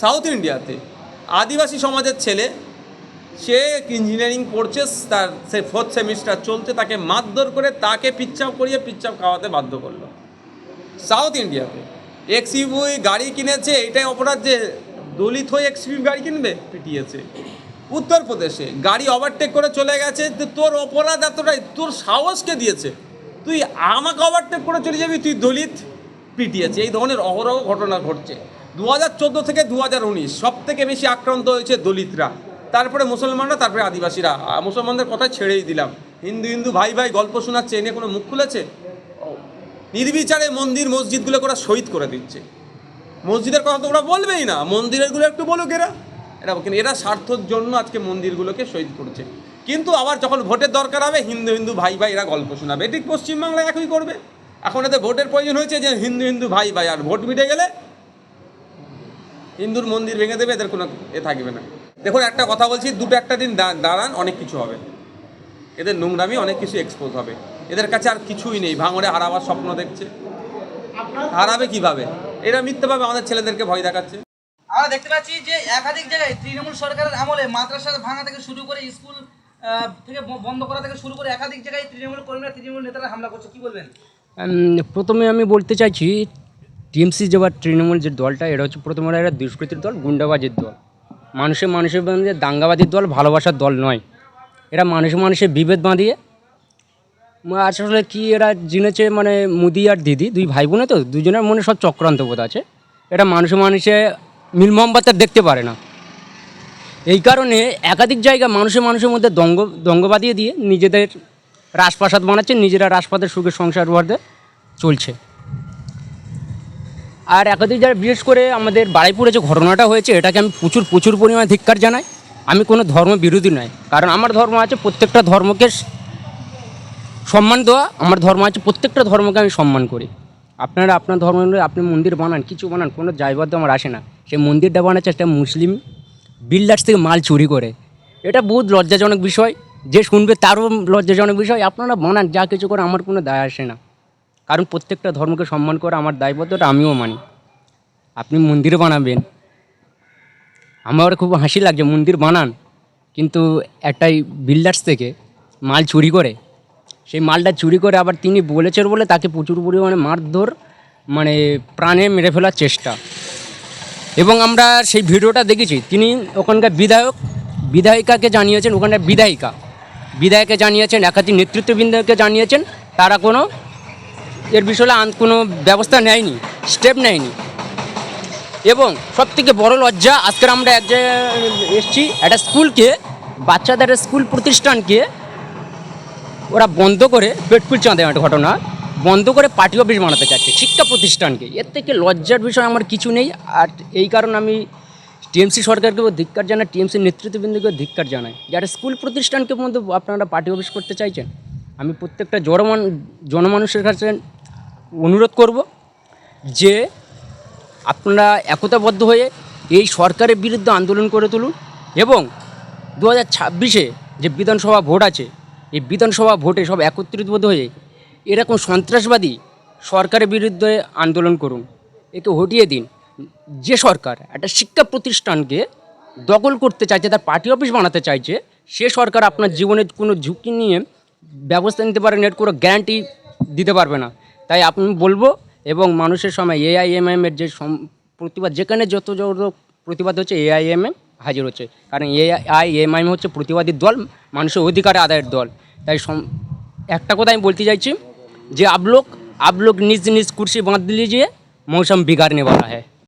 South ইন্ডিয়াতে আদিবাসী সমাজের ছেলে, সে ইঞ্জিনিয়ারিং পড়ছে তার সে ফোর্থ সেমিস্টার চলছে তাকে মারধর করে তাকে পিচ্চাপ করিয়ে পিচ্চাপ খাওয়াতে বাধ্য করল। সাউথ ইন্ডিয়াতে এক্সইউভি গাড়ি কিনেছে, এটাই অপরাধ যে দলিত হয়ে এক্সইউভি গাড়ি কিনবে, পিটিয়েছে। উত্তরপ্রদেশে গাড়ি ওভারটেক করে চলে গেছে তোর অপরাধ এতটাই, তোর সাহসকে দিয়েছে? তুই আমাকে ওভারটেক করে চলে যাবি, তুই দলিত, পিটিয়েছে। এই ধরনের অহরহ ঘটনা ঘটছে। দু হাজার চোদ্দ থেকে দু হাজার উনিশ সব থেকে বেশি আক্রান্ত হয়েছে দলিতরা। তারপরে মুসলমানরা, তারপরে আদিবাসীরা। মুসলমানদের কথা ছেড়েই দিলাম। হিন্দু হিন্দু ভাই ভাই গল্প শোনাচ্ছে এনে কোনো মুখ খুলেছে? নির্বিচারে মন্দির মসজিদগুলো ওরা শহীদ করে দিচ্ছে। মসজিদের কথা তো ওরা বলবেই না। মন্দিরেরগুলো একটু বলুক এরা। এরা কিন্তু এরা স্বার্থর জন্য আজকে মন্দিরগুলোকে শহীদ করছে। কিন্তু আবার যখন ভোটের দরকার হবে, হিন্দু হিন্দু ভাই ভাই এরা গল্প শোনাবে। ঠিক পশ্চিমবাংলায় একই করবে। এখন এদের ভোটের প্রয়োজন হয়েছে যে হিন্দু হিন্দু ভাই ভাই, আর ভোট মিটে গেলে হিন্দুর মন্দির ভেঙে দেবে এদের কোনো এ থাকবে না। দেখুন একটা কথা বলছি দুটো একটা দিন দা- দাঁড়ান অনেক কিছু হবে। এদের নোংরামি অনেক কিছু এক্সপোজ হবে। এদের কাছে আর কিছুই নেই ভাঙড়ে হারাবার স্বপ্ন দেখছে। হারাবে কীভাবে? এরা মিথ্যাভাবে আমাদের ছেলেদেরকে ভয় দেখাচ্ছে। আমরা দেখতে পাচ্ছি যে একাধিক জায়গায় তৃণমূল সরকারের আমলে মাদ্রাসা ভাঙা থেকে শুরু করে স্কুল থেকে বন্ধ করা থেকে শুরু করে একাধিক জায়গায় তৃণমূল কর্মীরা তৃণমূল নেতারা হামলা করছে। কি বলবেন? প্রথমে আমি বলতে চাইছি টিএমসি যে বা তৃণমূল যে দলটা এটা হচ্ছে প্রথমে এরা দুষ্কৃতির দল, গুন্ডাবাজির দল। মানুষের মানুষের মধ্যে দাঙ্গাবাজির দল, ভালোবাসার দল নয়। এরা মানুষে মানুষের বিভেদ বাঁধিয়ে আসলে কি এরা জিনেছে মানে মুদি আর দিদি, দুই ভাই বোনে তো, দুজনের মনে সব চক্রান্ত বোধ আছে। এটা মানুষে মানুষে মিল মোহাম্মতার দেখতে পারে না। এই কারণে একাধিক জায়গা মানুষের মানুষের মধ্যে দঙ্গ দঙ্গ বাঁধিয়ে দিয়ে নিজেদের রাজপ্রাসাদ বানাচ্ছে, নিজেরা রাজপ্রাদের সুখে সংসার ভরতে চলছে। আর একাধিক জায়গায় বিশেষ করে আমাদের বাড়াইপুরে যে ঘটনাটা হয়েছে, এটাকে আমি প্রচুর প্রচুর পরিমাণে ধিক্কার জানাই। আমি কোনো ধর্ম বিরোধী নয়। কারণ আমার ধর্ম আছে, প্রত্যেকটা ধর্মকে সম্মান দেওয়া, আমার ধর্ম আছে, প্রত্যেকটা ধর্মকে আমি সম্মান করি। আপনারা আপনার ধর্ম আপনি মন্দির বানান, কিছু বানান, কোনো জায়গাতে আমার আসে না। সেই মন্দিরটা বানাচ্ছে একটা মুসলিম বিল্ডার্স থেকে মাল চুরি করে। এটা বহুত লজ্জাজনক বিষয়। যে শুনবে তারও লজ্জাজনক বিষয়। আপনারা বানান, যা কিছু করে আমার কোনো দায় আসে না। কারণ প্রত্যেকটা ধর্মকে সম্মান করা আমার দায়বদ্ধতা আমিও মানি। আপনি মন্দির বানাবেন। আমার খুব হাসি লাগছে, মন্দির বানান। কিন্তু একটাই বিল্ডার্স থেকে মাল চুরি করে। সেই মালটা চুরি করে আবার তিনি বলেছেন বলে তাকে প্রচুর পরিমাণে মারধর মানে প্রাণে মেরে ফেলার চেষ্টা। এবং আমরা সেই ভিডিওটা দেখেছি, তিনি ওখানকার বিধায়ক, বিধায়িকাকে জানিয়েছেন, ওখানকার বিধায়িকা। বিধায়কে জানিয়েছেন, একাধিক নেতৃত্ববৃন্দকে জানিয়েছেন, তারা কোনো এর বিষয়ে কোনো ব্যবস্থা নেয়নি স্টেপ নেয়নি। এবং সব থেকে বড় লজ্জা, আজকের আমরা এক জায়গায় এসেছি, একটা স্কুলকে, বাচ্চাদের একটা স্কুল প্রতিষ্ঠানকে ওরা বন্ধ করে পেটপুর চাঁদে একটা ঘটনা, বন্ধ করে পার্টি অফিস বানাতে চাচ্ছে শিক্ষা প্রতিষ্ঠানকে। এর থেকে লজ্জার বিষয় আমার কিছু নেই, আর এই কারণে আমি টিএমসি সরকারকেও ধিক্কার জানাই, টিএমসি নেতৃত্ববৃন্দকেও ধিক্কার জানাই। যারা স্কুল প্রতিষ্ঠানকে মধ্যে আপনারা পার্টি অফিস করতে চাইছেন, আমি প্রত্যেকটা জনমান, জনমানুষের কাছে অনুরোধ করব যে আপনারা একতাবদ্ধ হয়ে এই সরকারের বিরুদ্ধে আন্দোলন করে তুলুন এবং দু হাজার ছাব্বিশে যে বিধানসভা ভোট আছে, এই বিধানসভা ভোটে সব একত্রিতবদ্ধ হয়ে এরকম সন্ত্রাসবাদী সরকারের বিরুদ্ধে আন্দোলন করুন। একে হটিয়ে দিন। যে সরকার একটা শিক্ষা প্রতিষ্ঠানকে দখল করতে চাইছে, তার পার্টি অফিস বানাতে চাইছে, সে সরকার আপনার জীবনের কোনো ঝুঁকি নিয়ে ব্যবস্থা নিতে পারে, নেট কোনো গ্যারান্টি দিতে পারবে না। তাই আমি বলবো এবং মানুষের সময় এআইএমএম এর যে সম- প্রতিবাদ যেখানে যত যত প্রতিবাদ হচ্ছে এআইএমএম হাজির হচ্ছে কারণ এআইএমআইএম হচ্ছে প্রতিবাদী দল মানুষের অধিকার আদায়ের দল তাই সম- একটা কথা আমি বলতে চাইছি যে आप लोग आप लोग निज निज कुर्सी बांध लीजिए मौसम बिगाड़ने वाला है